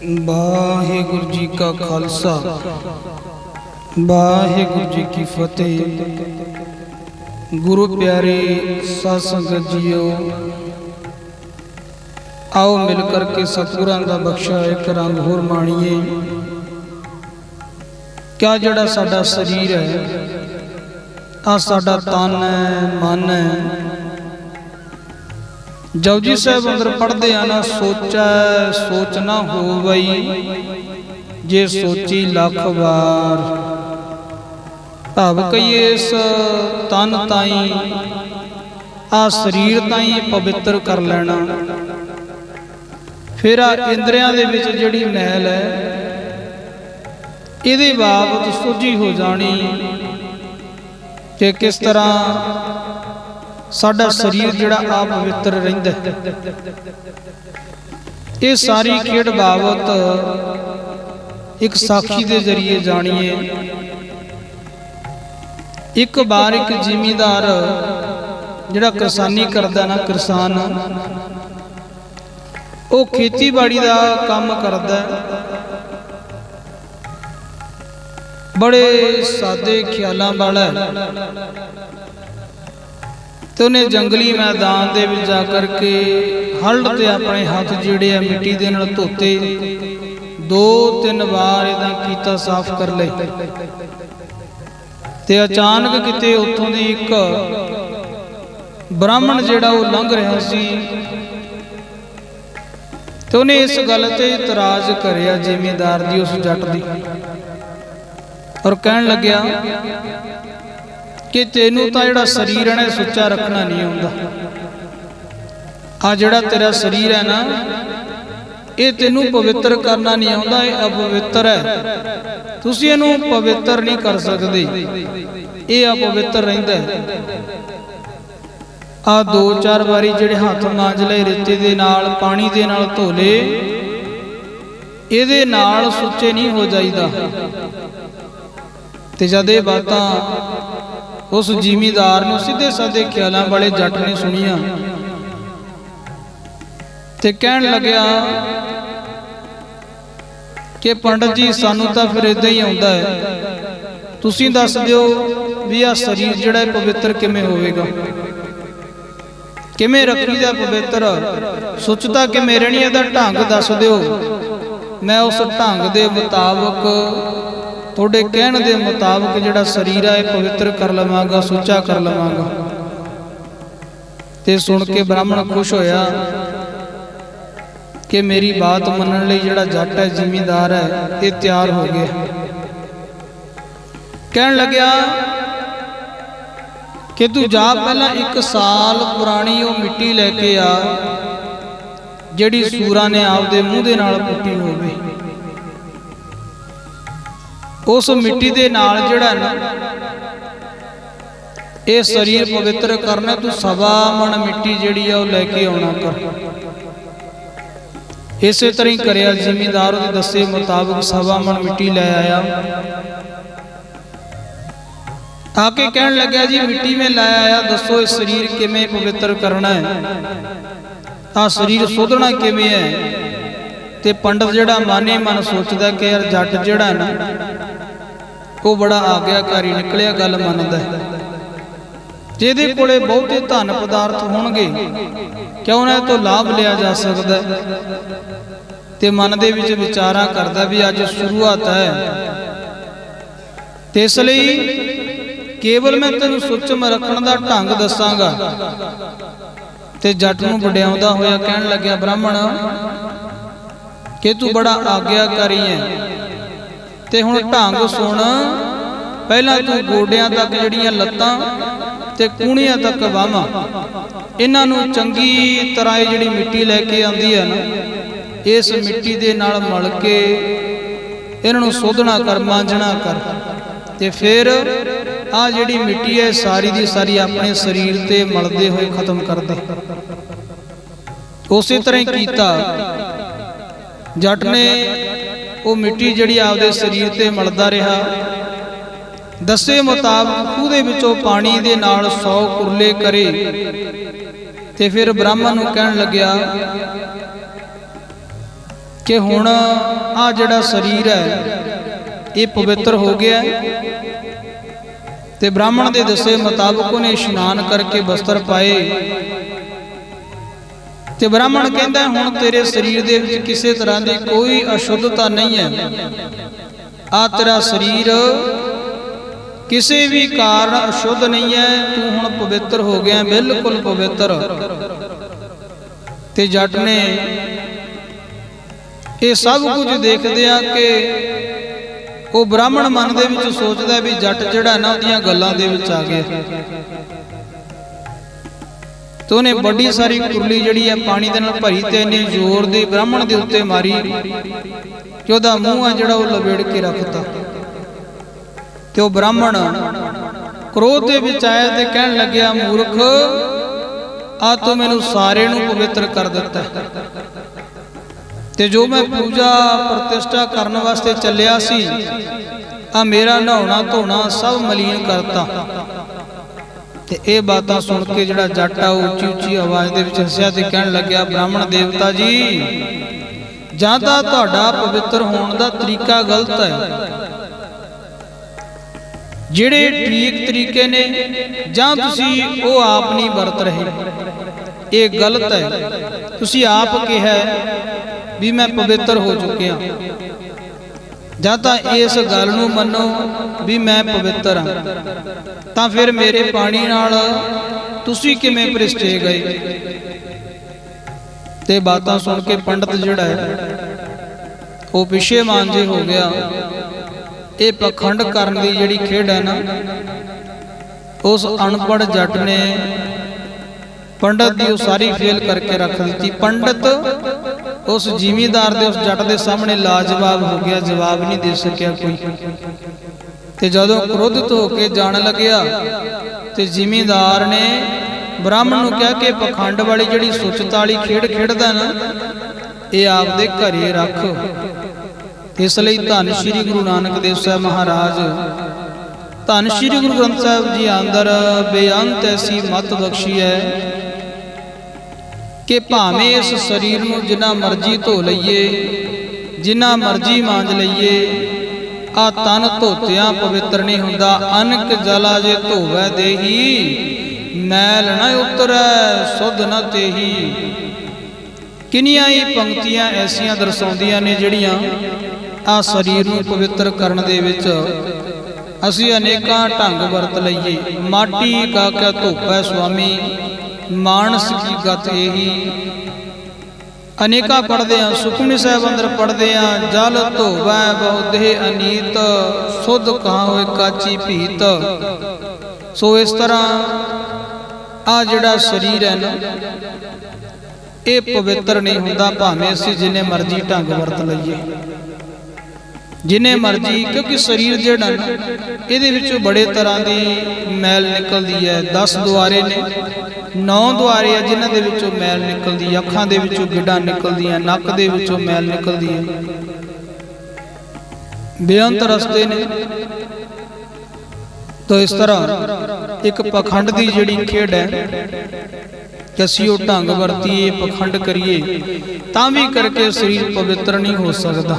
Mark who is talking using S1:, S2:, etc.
S1: ਵਾਹਿਗੁਰੂ ਜੀ ਕਾ ਖਾਲਸਾ, ਵਾਹਿਗੁਰੂ ਜੀ ਕੀ ਫਤਿਹ। ਗੁਰੂ ਪਿਆਰੇ ਸਾਧ ਸੰਗਤ ਜੀਓ, ਆਓ ਮਿਲ ਕਰਕੇ ਸਤਿਗੁਰਾਂ ਦਾ ਬਖਸ਼ਿਆ ਇੱਕ ਰੰਗ ਹੋਰ ਮਾਣੀਏ। ਕਿਆ ਜਿਹੜਾ ਸਾਡਾ ਸਰੀਰ ਹੈ ਆ ਸਾਡਾ ਤਨ ਹੈ, ਮਨ ਹੈ ਜਪਜੀ ਸਾਹਿਬ ਅੰਦਰ ਪੜ੍ਹਦੇ ਆ ਨਾ, ਸੋਚੈ, ਸੋਚ ਨਾ ਹੋਵਈ। ਜੇ ਸੋਚੀ ਲੱਖ ਵਾਰ। ਭਾਵ ਕਈਏ ਇਸ ਤਨ ਤਾਈ, ਆ ਸਰੀਰ ਤਾਈ ਪਵਿੱਤਰ ਕਰ ਲੈਣਾ। ਫਿਰ ਆ ਇੰਦਰੀਆਂ ਦੇ ਵਿੱਚ ਜਿਹੜੀ ਮੈਲ ਹੈ, ਇਹਦੇ ਬਾਬਤ ਸੋਝੀ ਹੋ ਜਾਣੀ ਕਿ ਕਿਸ ਤਰ੍ਹਾਂ ਸਾਡਾ ਸਰੀਰ ਜਿਹੜਾ ਆ ਪਵਿੱਤਰ ਰਹਿੰਦਾ ਇਹ ਸਾਰੀ ਖੇਡ ਬਾਬਤ ਇੱਕ ਸਾਖੀ ਦੇ ਜ਼ਰੀਏ ਜਾਣੀਏ। ਇੱਕ ਵਾਰ ਇੱਕ ਜਿਮੀਦਾਰ ਜਿਹੜਾ ਕਿਸਾਨੀ ਕਰਦਾ ਨਾ, ਕਿਸਾਨ, ਉਹ ਖੇਤੀਬਾੜੀ ਦਾ ਕੰਮ ਕਰਦਾ ਬੜੇ ਸਾਦੇ ਖਿਆਲਾਂ ਵਾਲਾ ਤੇ ਉਹਨੇ ਜੰਗਲੀ ਮੈਦਾਨ ਦੇ ਵਿੱਚ ਜਾ ਕਰਕੇ ਹਲੜ ਤੇ ਆਪਣੇ ਹੱਥ ਜਿਹੜੇ ਆ ਮਿੱਟੀ ਦੇ ਨਾਲ ਧੋਤੇ। ਦੋ, ਤਿੰਨ ਵਾਰ ਇਹਦਾ ਕੀਤਾ, ਸਾਫ਼ ਕਰ ਲਏ। ਤੇ ਅਚਾਨਕ ਕਿਤੇ ਉੱਥੋਂ ਦੀ ਇੱਕ ਬ੍ਰਾਹਮਣ ਜਿਹੜਾ ਉਹ ਲੰਘ ਰਿਹਾ ਸੀ। ਤੇ ਉਹਨੇ ਇਸ ਗੱਲ ਤੇ ਇਤਰਾਜ਼ ਕਰਿਆ ਜ਼ਿਮੀਂਦਾਰ ਦੀ ਉਸ ਜੱਟ ਦੀ। ਔਰ ਕਹਿਣ ਲੱਗਿਆ ਕਿ ਤੈਨੂੰ ਤਾਂ ਜਿਹੜਾ ਸਰੀਰ ਹੈ ਨਾ ਇਹ ਸੁੱਚਾ ਰੱਖਣਾ ਨਹੀਂ ਆਉਂਦਾ। ਆ ਜਿਹੜਾ ਤੇਰਾ ਸਰੀਰ ਹੈ ਨਾ, ਇਹ ਤੈਨੂੰ ਪਵਿੱਤਰ ਕਰਨਾ ਨਹੀਂ ਆਉਂਦਾ, ਇਹ ਅਪਵਿੱਤਰ ਹੈ। ਤੁਸੀਂ ਇਹਨੂੰ ਪਵਿੱਤਰ ਨਹੀਂ ਕਰ ਸਕਦੇ। ਇਹ ਅਪਵਿੱਤਰ ਰਹਿੰਦਾ ਆ ਦੋ ਚਾਰ ਵਾਰੀ ਜਿਹੜੇ ਹੱਥ ਮਾਂਜ ਲਏ ਰੇਤੇ ਦੇ ਨਾਲ, ਪਾਣੀ ਦੇ ਨਾਲ ਧੋ ਲਏ ਇਹਦੇ ਨਾਲ ਸੁੱਚੇ ਨਹੀਂ ਹੋ ਜਾਈਦਾ। ਤੇ ਜਦ ਇਹ ਬਾਤਾਂ ਉਸ ਜ਼ਿਮੀਦਾਰ ਨੂੰ ਸਿੱਧੇ ਸਾਦੇ ਖਿਆਲਾਂ ਵਾਲੇ ਜੱਟ ਨੇ ਸੁਣੀਆਂ ਤੇ ਕਹਿਣ ਲੱਗਿਆ ਕਿ ਪੰਡਤ ਜੀ, ਸਾਨੂੰ ਤਾਂ ਫਿਰ ਇਦਾਂ ਹੀ ਆਉਂਦਾ ਹੈ। ਤੁਸੀਂ ਦੱਸ ਦਿਓ ਵੀ ਆ ਸਰੀਰ ਜਿਹੜਾ ਹੈ ਪਵਿੱਤਰ ਕਿਵੇਂ ਹੋਵੇਗਾ? ਕਿਵੇਂ ਰੱਖੀਦਾ ਪਵਿੱਤਰ? ਸੁੱਚਤਾ ਮੇਰੇ ਰਹਿਣੀ ਇਹਦਾ ਢੰਗ ਦੱਸ ਦਿਓ। ਮੈਂ ਉਸ ਢੰਗ ਦੇ ਮੁਤਾਬਕ ਤੁਹਾਡੇ ਕਹਿਣ ਦੇ ਮੁਤਾਬਕ ਜਿਹੜਾ ਸਰੀਰ ਹੈ ਪਵਿੱਤਰ ਕਰ ਲਵਾਂਗਾ, ਸੁੱਚਾ ਕਰ ਲਵਾਂਗਾ। ਤੇ ਸੁਣ ਕੇ ਬ੍ਰਾਹਮਣ ਖੁਸ਼ ਹੋਇਆ ਕਿ ਮੇਰੀ ਬਾਤ ਮੰਨਣ ਲਈ ਜਿਹੜਾ ਜੱਟ ਹੈ, ਜ਼ਿਮੀਂਦਾਰ ਹੈ, ਇਹ ਤਿਆਰ ਹੋ ਗਿਆ। ਕਹਿਣ ਲੱਗਿਆ ਕਿ ਤੂੰ ਜਾ ਪਹਿਲਾਂ ਇੱਕ ਸਾਲ ਪੁਰਾਣੀ ਉਹ ਮਿੱਟੀ ਲੈ ਕੇ ਆ, ਜਿਹੜੀ ਸੂਰਾਂ ਨੇ ਆਪਦੇ ਮੂੰਹ ਦੇ ਨਾਲ ਪੁੱਟੀ ਹੋਵੇ। ਉਸ ਮਿੱਟੀ ਦੇ ਨਾਲ ਜਿਹੜਾ ਨਾ, ਇਹ ਸਰੀਰ ਪਵਿੱਤਰ ਕਰਨਾ, ਤੂੰ ਸਵਾ ਮਣ ਮਿੱਟੀ ਜਿਹੜੀ ਆ ਉਹ ਲੈ ਕੇ ਆਉਣਾ ਕਰ। ਇਸੇ ਤਰ੍ਹਾਂ ਹੀ ਕਰਿਆ, ਜ਼ਿਮੀਂਦਾਰ ਉਹਦੇ ਦੱਸੇ ਮੁਤਾਬਕ ਸਵਾ ਮਣ ਮਿੱਟੀ ਲੈ ਆਇਆ। ਆ ਕੇ ਕਹਿਣ ਲੱਗਿਆ, ਜੀ, ਮਿੱਟੀ ਮੈਂ ਲੈ ਆਇਆ, ਦੱਸੋ ਇਹ ਸਰੀਰ ਕਿਵੇਂ ਪਵਿੱਤਰ ਕਰਨਾ ਹੈ? ਆ ਸਰੀਰ ਸੋਧਣਾ ਕਿਵੇਂ ਹੈ? ਤੇ ਪੰਡਤ ਜਿਹੜਾ ਮਾਨੇ ਮਨ ਸੋਚਦਾ ਕਿ ਯਾਰ ਜੱਟ ਜਿਹੜਾ ਨਾ ਉਹ ਬੜਾ ਆਗਿਆਕਾਰੀ ਨਿਕਲਿਆ ਗੱਲ ਮੰਨਦਾ ਹੈ। ਜਿਹਦੇ ਕੋਲੇ ਬਹੁਤੇ ਧਨ ਪਦਾਰਥ ਹੋਣਗੇ, ਕਿਉਂ ਨਾ ਤੋਂ ਲਾਭ ਲਿਆ ਜਾ ਸਕਦਾ ਤੇ ਮਨ ਦੇ ਵਿੱਚ ਵਿਚਾਰਾਂ ਕਰਦਾ ਵੀ ਅੱਜ ਸ਼ੁਰੂਆਤ ਹੈ। ਤੇ ਇਸ ਲਈ ਕੇਵਲ ਮੈਂ ਤੈਨੂੰ ਸੁੱਚਮ ਰੱਖਣ ਦਾ ਢੰਗ ਦੱਸਾਂਗਾ। ਤੇ ਜੱਟ ਨੂੰ ਵਡਿਆਉਂਦਾ ਹੋਇਆ ਕਹਿਣ ਲੱਗਿਆ, ਬ੍ਰਾਹਮਣ, ਕਿ ਤੂੰ ਬੜਾ ਆਗਿਆਕਾਰੀ ਹੈ। ਤੇ ਹੁਣ ਢੰਗ ਸੁਣ। ਪਹਿਲਾਂ ਤੂੰ ਗੋਡਿਆਂ ਤੱਕ ਜਿਹੜੀਆਂ ਲੱਤਾਂ ਤੇ ਕੂਣੀਆਂ ਤੱਕ ਵਾਹਾਂ ਇਹਨਾਂ ਨੂੰ ਚੰਗੀ ਤਰ੍ਹਾਂ ਜਿਹੜੀ ਮਿੱਟੀ ਲੈ ਕੇ ਆਂਦੀ ਹੈ ਨਾ ਇਸ ਮਿੱਟੀ ਦੇ ਨਾਲ ਮਲ ਕੇ ਇਹਨਾਂ ਨੂੰ ਸੋਧਣਾ ਕਰ ਮਾਂਜਣਾ ਕਰ। ਤੇ ਫਿਰ ਆ ਜਿਹੜੀ ਮਿੱਟੀ ਹੈ ਸਾਰੀ ਦੀ ਸਾਰੀ ਆਪਣੇ ਸਰੀਰ ਤੇ ਮਲਦੇ ਹੋਏ ਖਤਮ ਕਰ ਦੇ ਉਸੇ ਤਰ੍ਹਾਂ ਹੀ ਕੀਤਾ। ਜੱਟ ਨੇ ਉਹ ਮਿੱਟੀ ਜਿਹੜੀ ਆਪਦੇ ਸਰੀਰ ਤੇ ਮਲਦਾ ਰਿਹਾ। ਦੱਸੇ ਮੁਤਾਬਕ ਖੂਹ ਦੇ ਵਿੱਚੋਂ ਪਾਣੀ ਦੇ ਨਾਲ 100 ਕੁਰਲੇ ਕਰੇ। ਤੇ ਫਿਰ ਬ੍ਰਾਹਮਣ ਨੂੰ ਕਹਿਣ ਲੱਗਿਆ ਕਿ ਹੁਣ ਆ ਜਿਹੜਾ ਸਰੀਰ ਹੈ, ਇਹ ਪਵਿੱਤਰ ਹੋ ਗਿਆ ਤੇ ਬ੍ਰਾਹਮਣ ਦੇ ਦੱਸੇ ਮੁਤਾਬਕ ਉਹਨੇ ਇਸ਼ਨਾਨ ਕਰਕੇ ਬਸਤਰ ਪਾਏ। ਤੇ ਬ੍ਰਾਹਮਣ ਕਹਿੰਦਾ ਹੁਣ ਤੇਰੇ ਸਰੀਰ ਦੇ ਵਿੱਚ ਕਿਸੇ ਤਰ੍ਹਾਂ ਦੀ ਕੋਈ ਅਸ਼ੁੱਧਤਾ ਨਹੀਂ ਹੈ। ਆ ਤੇਰਾ ਸਰੀਰ ਕਿਸੇ ਵੀ ਕਾਰਨ ਅਸ਼ੁੱਧ ਨਹੀਂ ਹੈ, ਤੂੰ ਹੁਣ ਪਵਿੱਤਰ ਹੋ ਗਿਆ, ਬਿਲਕੁਲ ਪਵਿੱਤਰ। ਤੇ ਜੱਟ ਨੇ ਇਹ ਸਭ ਕੁਝ ਦੇਖਦੇ ਆ ਕਿ ਉਹ ਬ੍ਰਾਹਮਣ ਮਨ ਦੇ ਵਿੱਚ ਸੋਚਦਾ ਵੀ ਜੱਟ ਜਿਹੜਾ ਨਾ, ਉਹਦੀਆਂ ਗੱਲਾਂ ਦੇ ਵਿੱਚ ਆ ਗਿਆ। ਤੇ ਉਹਨੇ ਵੱਡੀ ਸਾਰੀ ਕੁਰਲੀ ਜਿਹੜੀ ਹੈ ਪਾਣੀ ਦੇ ਨਾਲ ਭਰੀ ਤੇ ਇਹਨੇ ਜ਼ੋਰ ਦੇ ਬ੍ਰਾਹਮਣ ਦੇ ਉੱਤੇ ਮਾਰੀ ਕਿ ਉਹਦਾ ਮੂੰਹ ਆ ਜਿਹੜਾ ਉਹ ਲਵੇੜ ਕੇ ਰੱਖਤਾ। ਤੇ ਉਹ ਬ੍ਰਾਹਮਣ ਕ੍ਰੋਧ ਦੇ ਵਿੱਚ ਆਇਆ ਤੇ ਕਹਿਣ ਲੱਗਿਆ, ਮੂਰਖ ਆ ਤੂੰ ਮੈਨੂੰ ਸਾਰੇ ਨੂੰ ਪਵਿੱਤਰ ਕਰ ਦਿੱਤਾ ਤੇ ਜੋ ਮੈਂ ਪੂਜਾ ਪ੍ਰਤਿਸ਼ਠਾ ਕਰਨ ਵਾਸਤੇ ਚੱਲਿਆ ਸੀ ਆ ਮੇਰਾ ਨਹਾਉਣਾ ਧੋਣਾ ਸਭ ਮਲੀਨ ਕਰਤਾ। ਤੇ ਇਹ ਬਾਤਾਂ ਸੁਣ ਕੇ ਜਿਹੜਾ ਜੱਟ ਆ ਉੱਚੀ ਉੱਚੀ ਆਵਾਜ਼ ਦੇ ਵਿੱਚ ਹੱਸਿਆ ਤੇ ਕਹਿਣ ਲੱਗਿਆ, ਬ੍ਰਾਹਮਣ ਦੇਵਤਾ ਜੀ, ਜਾਂ ਤਾਂ ਤੁਹਾਡਾ ਪਵਿੱਤਰ ਹੋਣ ਦਾ ਤਰੀਕਾ ਗਲਤ ਹੈ। ਜਿਹੜੇ ਠੀਕ ਤਰੀਕੇ ਨੇ, ਜਾਂ ਤੁਸੀਂ ਉਹ ਆਪ ਨਹੀਂ ਵਰਤ ਰਹੇ। ਇਹ ਗਲਤ ਹੈ। ਤੁਸੀਂ ਆਪ ਕਿਹਾ ਵੀ ਮੈਂ ਪਵਿੱਤਰ ਹੋ ਚੁੱਕਿਆ। ਜਾਂ ਤਾਂ ਇਸ ਗੱਲ ਨੂੰ ਮੰਨੋ ਵੀ ਮੈਂ ਪਵਿੱਤਰ ਹਾਂ। ਤਾਂ ਫਿਰ ਮੇਰੇ ਪਾਣੀ ਨਾਲ ਤੁਸੀਂ ਕਿਵੇਂ ਭ੍ਰਿਸ਼ਟੇ ਗਏ? ਤੇ ਬਾਤਾਂ ਸੁਣ ਕੇ ਪੰਡਤ ਜਿਹੜਾ ਹੈ, ਉਹ ਪਿਛੇ ਮਾਂਜੇ ਹੋ ਗਿਆ। ਇਹ ਪਖੰਡ ਕਰਨ ਦੀ ਜਿਹੜੀ ਖੇਡ ਹੈ ਨਾ, ਉਸ ਅਨਪੜ ਜੱਟ ਨੇ ਪੰਡਤ ਦੀ ਉਹ ਸਾਰੀ ਫੇਲ ਕਰਕੇ ਰੱਖ ਦਿੱਤੀ। ਪੰਡਤ ਉਸ ਜਿਮੀਦਾਰ ਦੇ ਉਸ ਜੱਟ ਦੇ ਸਾਹਮਣੇ ਲਾਜਵਾਬ ਹੋ ਗਿਆ, ਜਵਾਬ ਨਹੀਂ ਦੇ ਸਕਿਆ ਕੋਈ। ਤੇ ਜਦੋਂ ਕ੍ਰੋਧਿਤ ਹੋ ਕੇ ਜਾਣ ਲੱਗਿਆ, ਤੇ ਜਿਮੀਦਾਰ ਨੇ ਬ੍ਰਾਹਮਣ ਨੂੰ ਕਿਹਾ ਕਿ, ਪਖੰਡ ਵਾਲੀ ਜਿਹੜੀ ਸੁਚਤਾ ਵਾਲੀ ਖੇਡ ਖੇਡਦਾ ਨਾ, ਇਹ ਆਪਦੇ ਘਰੇ ਰੱਖ। ਇਸ ਲਈ ਧੰਨ ਸ਼੍ਰੀ ਗੁਰੂ ਨਾਨਕ ਦੇਵ ਸਾਹਿਬ ਮਹਾਰਾਜ, ਧੰਨ ਸ਼੍ਰੀ ਗੁਰੂ ਗ੍ਰੰਥ ਸਾਹਿਬ ਜੀ ਅੰਦਰ ਬੇਅੰਤ ਐਸੀ ਮਤ ਬਖਸ਼ੀ ਹੈ ਕਿ ਭਾਵੇਂ ਇਸ ਸਰੀਰ ਨੂੰ ਜਿੰਨਾ ਮਰਜ਼ੀ ਧੋ ਲਈਏ, ਜਿੰਨਾ ਮਰਜ਼ੀ ਮਾਂਜ ਲਈਏ, ਆ ਤਨ ਧੋਤਿਆਂ ਪਵਿੱਤਰ ਨਹੀਂ ਹੁੰਦਾ, ਅਨਕ ਜਲਾ ਜੇ ਧੋਵੈ ਦੇਹੀ, ਮੈਲ ਨਾ ਉਤਰੈ, ਸੁਧ ਨਾ ਤੇਹੀ। ਕਿੰਨੀਆਂ ਹੀ ਪੰਕਤੀਆਂ ਐਸੀਆਂ ਦਰਸਾਉਂਦੀਆਂ ਨੇ ਜਿਹੜੀਆਂ ਆ ਸਰੀਰ ਨੂੰ ਪਵਿੱਤਰ ਕਰਨ ਦੇ ਵਿੱਚ ਅਸੀਂ ਅਨੇਕਾਂ ਢੰਗ ਵਰਤ ਲਈਏ। ਮਾਟੀ ਕਾ ਕਿਆ ਧੋਪੈ ਸੁਆਮੀ ਮਾਨਸ ਕੀ ਗਤ ਇਹੀ ਅਨੇਕਾਂ ਪੜਦੇ ਆ, ਸੁਖਮਨੀ ਸਾਹਿਬ ਅੰਦਰ ਪੜਦੇ ਆ, ਜਲ ਧੋਵੈ ਬਹੁ ਅਨੀਤ, ਸੁਧ ਕਹਾ ਹੋਏ ਕਾਚੀ ਭੀਤ। ਸੋ ਇਸ ਤਰ੍ਹਾਂ ਆ ਜਿਹੜਾ ਸਰੀਰ ਹੈ ਨਾ, ਇਹ ਪਵਿੱਤਰ ਨਹੀਂ ਹੁੰਦਾ, ਭਾਵੇਂ ਅਸੀਂ ਜਿੰਨੇ ਮਰਜ਼ੀ ਢੰਗ ਵਰਤ ਲਈਏ। ਜਿੰਨੇ ਮਰਜ਼ੀ, ਕਿਉਂਕਿ ਸਰੀਰ ਜਿਹੜਾ ਨਾ, ਇਹਦੇ ਵਿੱਚੋਂ ਬੜੇ ਤਰ੍ਹਾਂ ਦੀ ਮੈਲ ਨਿਕਲਦੀ ਹੈ 10 ਦੁਆਰੇ ਨੇ। 9 ਦੁਆਰੇ ਆ, ਜਿਨ੍ਹਾਂ ਦੇ ਵਿੱਚੋਂ ਮੈਲ ਨਿਕਲਦੀ ਹੈ ਅੱਖਾਂ ਦੇ ਵਿੱਚੋਂ ਗਿੱਡਾਂ ਨਿਕਲਦੀਆਂ ਨੱਕ ਦੇ ਵਿੱਚੋਂ ਮੈਲ ਨਿਕਲਦੀ ਹੈ ਬੇਅੰਤ ਰਸਤੇ ਨੇ। ਤੋ ਇਸ ਤਰ੍ਹਾਂ ਇੱਕ ਪਖੰਡ ਦੀ ਜਿਹੜੀ ਖੇਡ ਹੈ ਕਿ ਅਸੀਂ ਉਹ ਢੰਗ ਵਰਤੀਏ, ਪਖੰਡ ਕਰੀਏ, ਤਾਂ ਵੀ ਕਰਕੇ ਸਰੀਰ ਪਵਿੱਤਰ ਨਹੀਂ ਹੋ ਸਕਦਾ।